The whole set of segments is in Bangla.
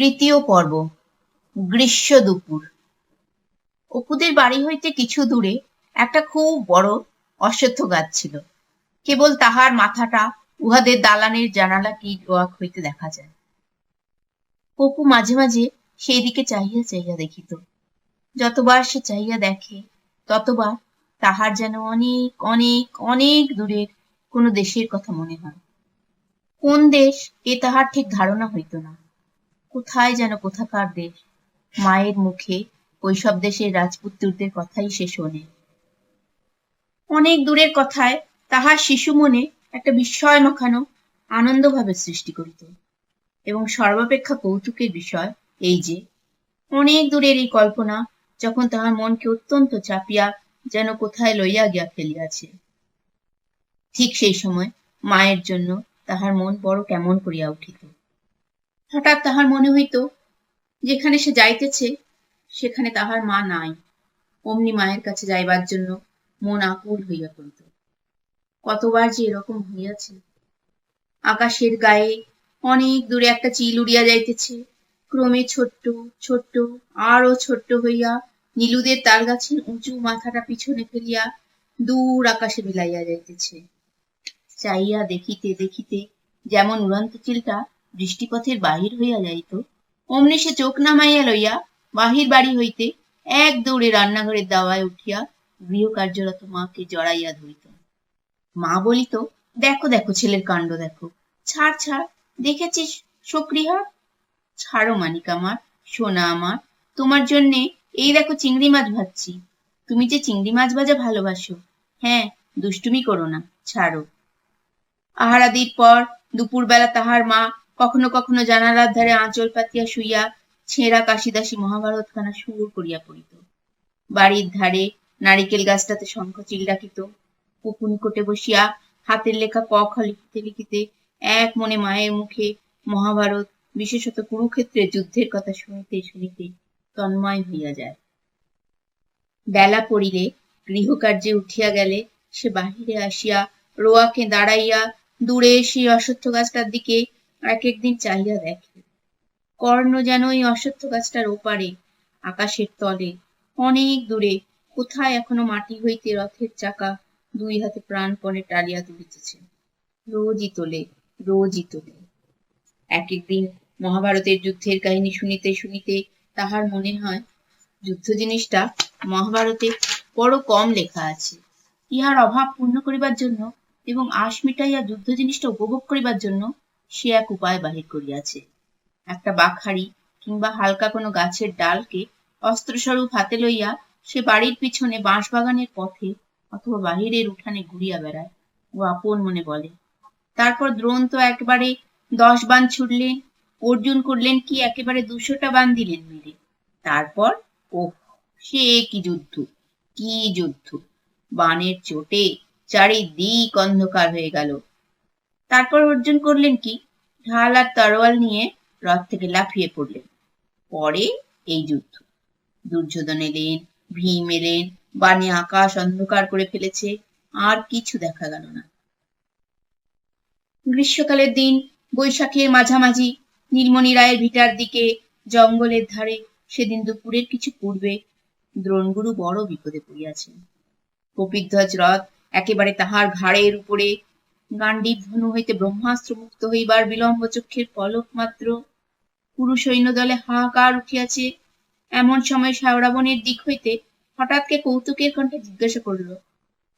তৃতীয় পর্ব, গ্রীষ্ম দুপুর। অপুদের বাড়ি হইতে কিছু দূরে একটা খুব বড় অশ্বত্থ গাছ ছিল। কেবল তাহার মাথাটা উহাদের দালানের জানালা কি গোয়াক হইতে দেখা যায়। অপু মাঝে মাঝে সেই দিকে চাহিয়া চাহিয়া দেখিত। যতবার সে চাহিয়া দেখে, ততবার তাহার যেন অনেক অনেক অনেক দূরের কোনো দেশের কথা মনে হয়। কোন দেশ এ তাহার ঠিক ধারণা হইত না। কোথায় যেন কোথাকার দেশ। মায়ের মুখে ওইসব দেশের রাজপুত্রদের কথাই সে শোনে। অনেক দূরের কথায় তাহার শিশু মনে একটা বিস্ময় মাখানো আনন্দভাবে সৃষ্টি করিত। এবং সর্বাপেক্ষা কৌতুকের বিষয় এই যে, অনেক দূরের এই কল্পনা যখন তাহার মনকে অত্যন্ত চাপিয়া যেন কোথায় লইয়া গিয়া ফেলিয়াছে। ঠিক সেই সময় মায়ের জন্য তাহার মন বড় কেমন করিয়া উঠিত। হঠাৎ তাহার মনে হইত, যেখানে সে যাইতেছে, সেখানে তাহার মা নাই। অমনি মায়ের কাছে যাইবার জন্য মন আকুল হইয়া পড়িত। কতবার যে এরকম হইয়াছে। আকাশের গায়ে অনেক দূরে একটা চিল উড়িয়া যাইতেছে। ক্রমে ছোট্ট ছোট্ট, আরও ছোট্ট হইয়া নীলুদের তাল গাছের উঁচু মাথাটা পিছনে ফেলিয়া দূর আকাশে বিলাইয়া যাইতেছে। চাইয়া দেখিতে দেখিতে যেমন উড়ন্ত চিলটা দৃষ্টিপথের বাহির হইয়া যাইত। অমনি সে চোখ নামাইয়া লইয়া বাহির বাড়ি হইতে এক দৌড়ে রান্নাঘরের দাওয়ায় উঠিয়া গৃহ কার্যরত মাকে জড়াইয়া ধরিত। মা বলিত, দেখো দেখো, ছেলের কাণ্ড দেখো। ছাড় ছাড়, দেখেছিস সক্রিহার ছাড়ো মানিক আমার, সোনা আমার, তোমার জন্যে এই দেখো চিংড়ি মাছ ভাজছি। তুমি যে চিংড়ি মাছ ভাজা ভালোবাসো হ্যাঁ দুষ্টুমি করো না, ছাড়ো। আহারাদির পর দুপুরবেলা তাহার মা কখনো কখনো জানালার ধারে আঁচল পাতিয়া শুইয়া ছেঁড়া কাশিদাসী মহাভারত খানা সুর করিয়া পড়িত। বাড়ির ধারে নারিকেল গাছটাতে শঙ্খ চিল ডাকিত। পুকু নিকটে বসিয়া হাতের লেখা ক খ লিখিতে লিখিতে এক মনে মায়ের মুখে মহাভারত, বিশেষত কুরুক্ষেত্রের যুদ্ধের কথা শুনিতে শুনিতে তন্ময় হইয়া যায়। বেলা পড়িলে গৃহকার্যে উঠিয়া গেলে সে বাহিরে আসিয়া রোয়াকে দাঁড়াইয়া দূরে সেই অশ্বত্থ গাছটার দিকে এক একদিন চাহিয়া দেখে। কর্ণ যেন ওই অশ্বত্থ গাছটার ওপারে, আকাশের তলে, অনেক দূরে, কোথায় এখনও মাটি হইতে রথের চাকা দুই হাতে প্রাণপণে টালিয়া তুলিতেছে। রোজই তোলে রোজই তোলে। এক একদিন মহাভারতের যুদ্ধের কাহিনী শুনিতে শুনিতে তাহার মনে হয়, যুদ্ধ জিনিসটা মহাভারতে বড় কম লেখা আছে। ইহার অভাব পূর্ণ করিবার জন্য এবং আশ মিটাইয়া যুদ্ধ জিনিসটা উপভোগ করিবার জন্য সে এক উপায় বাহির করিয়াছে। একটা বাখারি কিংবা হালকা কোনো গাছের ডালকে অস্ত্রস্বরূপ হাতে লইয়া সে বাড়ির পিছনে বাঁশ বাগানের পথে অথবা বাহিরের উঠানে ঘুরিয়া বেড়ায় ও আপন মনে বলে। তারপর দ্রোণ তো একেবারে দশ বান ছুটলেন অর্জুন করলেন কি একেবারে দুশোটা বান দিলেন মেরে তারপর ও সে কি যুদ্ধ কি যুদ্ধ। বানের চোটে চারিদিক অন্ধকার হয়ে গেল। তারপর অর্জুন করলেন কি? ঢাল আর তরোয়াল নিয়ে রথ থেকে লাফিয়ে পড়লেন। পরে এই যুদ্ধ। দুর্যোধন এলেন, ভীম এলেন বানে আকাশ অন্ধকার করে ফেলেছে, আর কিছু দেখা গেল না। গ্রীষ্মকালের দিন, বৈশাখের মাঝামাঝি, নীলমণি রায়ের ভিটার দিকে, জঙ্গলের ধারে, সেদিন দুপুরের কিছু পূর্বে, দ্রোণগুরু বড় বিপদে পড়িয়াছেন। কপিধ্বজ রথ একেবারে তাহার ঘাড়ের উপরে গান্ডীব ধনু হইতে ব্রহ্মাস্ত্র মুক্ত হইবার বিলম্ব চক্ষের পলক মাত্র। পুরুষ সৈন্য দলে হাহাকার উঠিয়াছে। এমন সময় শাওরাবনের দিক হইতে হঠাৎ কে কৌতুকের কণ্ঠে জিজ্ঞাসা করিল,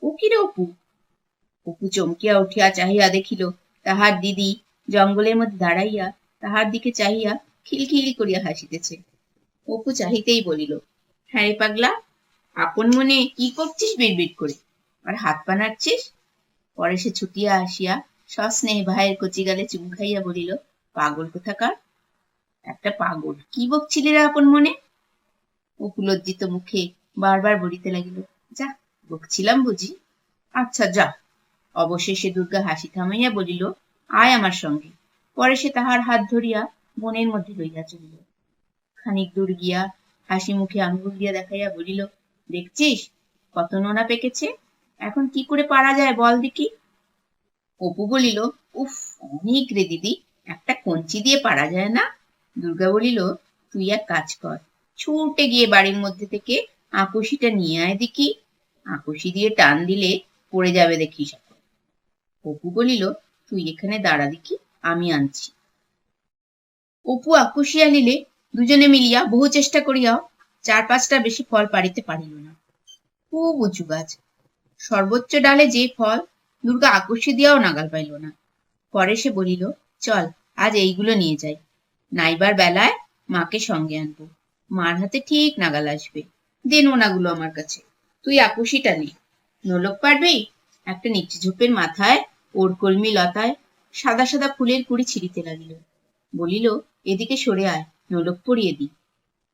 ও কি রে অপু? অপু চমকিয়া উঠিয়া চাহিয়া দেখিল, তাহার দিদি জঙ্গলের মধ্যে দাঁড়াইয়া তাহার দিকে চাহিয়া খিলখিল করিয়া হাসিতেছে। অপু চাহিতেই বলিল হ্যাঁ রে পাগলা, আপন মনে কি করছিস বিড়বিড় করে? আর হাত পা নাড়ছিস? পরে সে ছুটিয়া আসিয়া সস্নেহে ভাইয়ের কচি গালে চুম খাইয়া বলিল, পাগল কোথাকার? একটা পাগল। কি বকছিলি রে আপন মনে? অপু লজ্জিত মুখে বারবার বলিতে লাগিল, যা, বকছিলাম বুঝি। আচ্ছা যা। অবশেষে দুর্গা হাসি থামাইয়া বলিল, আয় আমার সঙ্গে। পরে সে তাহার হাত ধরিয়া বনের মধ্যে লইয়া চলিল। খানিক দূর গিয়া হাসি মুখে আঙ্গুল দিয়া দেখাইয়া বলিল, দেখছিস কত নোনা পেকেছে? এখন কি করে পারা যায় বল দেখি? অপু বলিল, উফ, অনেক রে দিদি, একটা কঞ্চি দিয়ে পারা যায় না? দুর্গা বলিল, তুই এক কাজ কর, ছুটে গিয়ে বাড়ির মধ্যে থেকে আকুশিটা নিয়ে আয় দেখি। আকুশি দিয়ে টান দিলে পড়ে যাবে দেখি এখন অপু বলিল, তুই এখানে দাঁড়া দেখি, আমি আনছি। অপু আকুশি আনিলে দুজনে মিলিয়া বহু চেষ্টা করিয়াও, চার পাঁচটা বেশি ফল পারিতে পারিল না। খুব উঁচু গাছ সর্বোচ্চ ডালে যে ফল, দুর্গা আকর্ষি দিয়াও নাগাল পাইল না। পরে সে বলিল, চল, আজ এইগুলো নিয়ে যাই। নাইবার বেলায় মাকে সঙ্গে আনব। মার হাতে ঠিক নাগাল আসবে। দে নোনাগুলো আমার কাছে। তুই আকর্ষিটা নে। নোলক পারবি একটা নিচে ঝোপের মাথায় ওর কলমি লতায় সাদা সাদা ফুলের কুড়ি ছিঁড়িতে লাগিল। বলিল, এদিকে সরে আয়, নোলক পরিয়ে দি।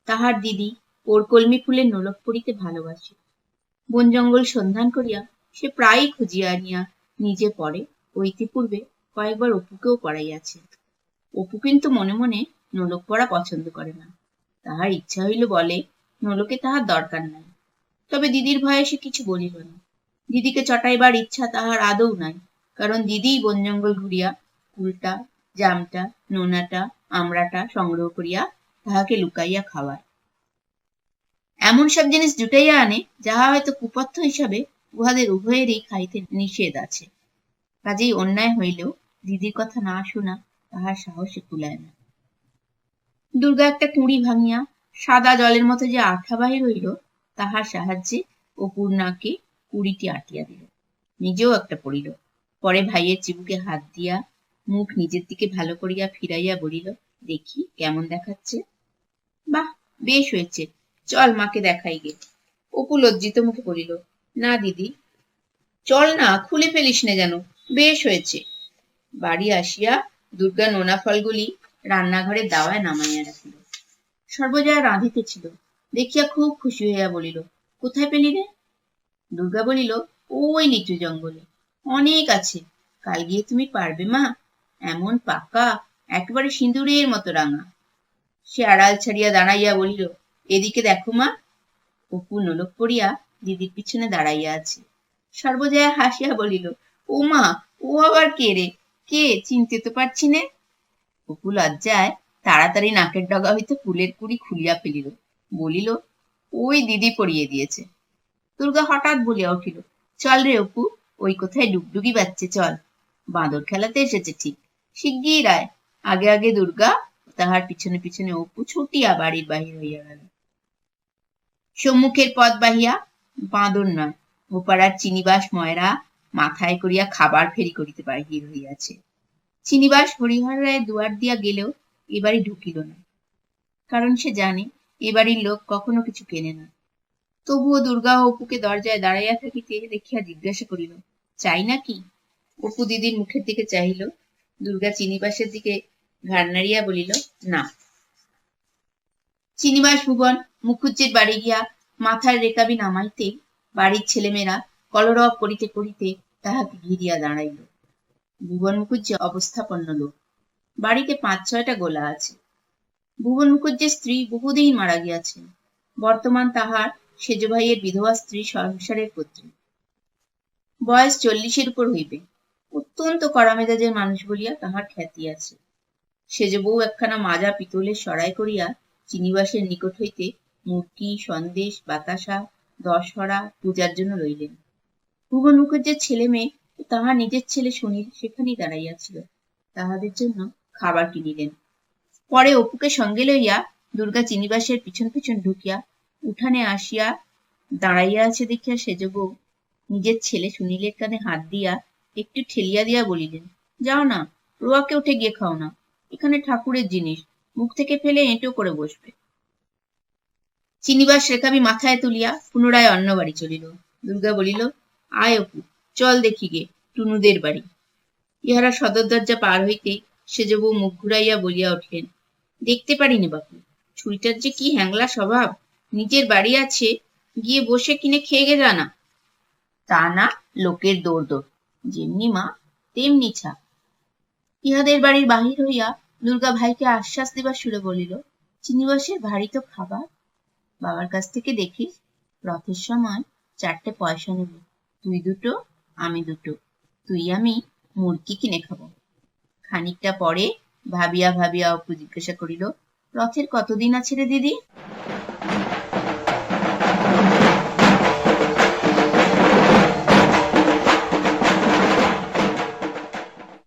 তাহার দিদি ওর কলমি ফুলের নোলক পরিতে ভালোবাসে। বন জঙ্গল সন্ধান করিয়া সে প্রায়ই খুঁজিয়া আনিয়া নিজে পরে ও ইতিপূর্বে কয়েকবার অপুকেও পড়াইয়াছে। অপু কিন্তু মনে মনে নোলক পড়া পছন্দ করে না। তাহার ইচ্ছা হইল বলে, নোলকে তাহার দরকার নাই। তবে দিদির ভয়ে সে কিছু বলিল না। দিদিকে চটাইবার ইচ্ছা তাহার আদৌ নাই, কারণ দিদিই বন জঙ্গল ঘুরিয়া কুলটা জামটা, নোনাটা, আমড়াটা সংগ্রহ করিয়া তাহাকে লুকাইয়া খাওয়ায়। এমন সব জিনিস জুটাইয়া আনে, যাহা হয়তো কুপথ্য হিসাবে উহাদের উভয়েরই খাইতে নিষেধ আছে। কাজেই অন্যায় হইলেও দিদির কথা না শোনা তাহার সাহসে কুলায় না। দুর্গা একটা কুঁড়ি ভাঙিয়া সাদা জলের মতো যে আঠা বাহির হইল, তাহার সাহায্যে অপুর নাকে কুড়িটি আটিয়া দিল। নিজেও একটা পড়িল। পরে ভাইয়ের চিবুকে হাত দিয়া মুখ নিজের দিকে ভালো করিয়া ফিরাইয়া বলিল, দেখি কেমন দেখাচ্ছে? বাহ, বেশ হয়েছে। চল মাকে দেখাই গে। অপু লজ্জিত মুখে বলিল, না দিদি। চল না, খুলে ফেলিস না যেন। বেশ হয়েছে। বাড়ি আসিয়া দুর্গা নোনা ফলগুলি রান্নাঘরে দাওয়ায় নামাইয়া রাখিল। সর্বজয়া রাঁধিতেছিল দেখিয়া খুব খুশি হইয়া বলিল, কোথায় পেলি রে? দুর্গা বলিল, ওই নিচু জঙ্গলে। অনেক আছে। কাল গিয়ে তুমি পারবে, মা। এমন পাকা, একেবারে সিঁদুরের মতো রাঙা। সে আড়াল ছাড়িয়া দাঁড়াইয়া বলিল এদিকে দেখো মা। অপু নোলক পড়িয়া দিদির পিছনে দাঁড়াইয়া আছে। সর্বজয়া হাসিয়া বলিল, ও মা, ও আবার কে রে? কে? চিনতে তো পারছি নে। অপু লজ্জায় তাড়াতাড়ি নাকের ডগা হইতে ফুলের কুড়ি খুলিয়া ফেলিল। বলিল, ওই দিদি পড়িয়ে দিয়েছে। দুর্গা হঠাৎ বলিয়া উঠিল, চল রে অপু, ওই কোথায় ডুগডুগি বাচ্চে চল। বাঁদর খেলাতে এসেছে ঠিক। শিগগির আয়। আগে আগে দুর্গা তাহার পিছনে পিছনে অপু ছুটিয়া বাড়ির বাহির হইয়া গেল। সম্মুখের পথ বাহিয়া বাঁদর নয়। ওপাড়ার চিনিবাস ময়রা মাথায় করিয়া খাবার ফেরি করিতে বাহির হইয়াছে। চিনিবাস হরিহর রায়ের দুয়ার দিয়া গেলেও এবারই ঢুকিল না। কারণ সে জানে এবাড়ির লোক কখনো কিছু কেনে না। তবুও দুর্গা অপুকে দরজায় দাঁড়াইয়া থাকিতে দেখিয়া জিজ্ঞাসা করিল, চাই নাকি অপু দিদির মুখের দিকে চাহিল। দুর্গা চিনিবাসের দিকে ঘাড় নাড়িয়া বলিল, না। চিনিবাস ভুবন মুখুজ্জের বাড়ি গিয়া মাথার রেকাবি নামাইতে, বাড়ির ছেলেমেয়েরা কলরব করিতে করিতে তাহাকে ঘিরিয়া দাঁড়াইল। ভুবন মুখুজ্জে অবস্থাপন্ন লোক। বাড়িতে পাঁচ, ছয়টা গোলা আছে। ভুবন মুখুজ্জের স্ত্রী বহুদিন মারা গিয়াছেন। বর্তমান তাহার সেজ ভাইয়ের বিধবা স্ত্রী সংসারের পুত্রী। বয়স চল্লিশের উপর হইবে। অত্যন্ত কড়া মেজাজের মানুষ বলিয়া তাহার খ্যাতি আছে। সেজ বউ একখানা মাজা পিতলের সরাই করিয়া চিনিবাসের নিকট হইতে মূর্তি, সন্দেশ, বাতাসা, দশহরা পূজার জন্য রইলেন ভুবন মুখুজ্জের ছেলে মেয়ে তাহার নিজের ছেলে সুনীল সেখানেই দাঁড়াইয়াছিল। তাহাদের জন্য খাবার কিনিলেন। পরে অপুকে সঙ্গে লইয়া দুর্গা চিনিবাসের পিছন পিছন ঢুকিয়া উঠানে আসিয়া দাঁড়াইয়া আছে দেখিয়া সেজ বউ নিজের ছেলে সুনীলের কানে হাত দিয়া একটু ঠেলিয়া দিয়া বলিলেন, যাও না, রোয়াকে উঠে গিয়ে খাও না। এখানে ঠাকুরের জিনিস। মুখ থেকে ফেলে এঁটো করে বসবে। চিনিবাস রেখাবি মাথায় তুলিয়া পুনরায় অন্য বাড়ি চলিল। দুর্গা বলিল, আয় অপু, চল দেখি গে টুনুদের বাড়ি। ইহারা সদর দরজা পার হইতে সেজ বউ মুখ ঘুরাইয়া বলিয়া উঠলেন, দেখতে পারিনি বাপু, ছুরিটার যে কি হ্যাংলা স্বভাব, নিজের বাড়ি আছে, গিয়ে বসে কিনে খেয়ে গে জানা? তা না, লোকের দৌড় দৌড় যেমনি মা, তেমনি ছা ইহাদের বাড়ির বাহির হইয়া দুর্গা ভাইকে আশ্বাস দিবার সুরে বলিল, চিনিবাসের ভারী তো খাবার? বাবার কাছ থেকে দেখিস, রথের সময় চারটে পয়সা নেব। তুই দুটো, আমি দুটো। তুই, আমি মুরগি কিনে খাব। খানিকটা পরে ভাবিয়া ভাবিয়া অপু জিজ্ঞাসা করিল, রথের কতদিন আছে রে দিদি?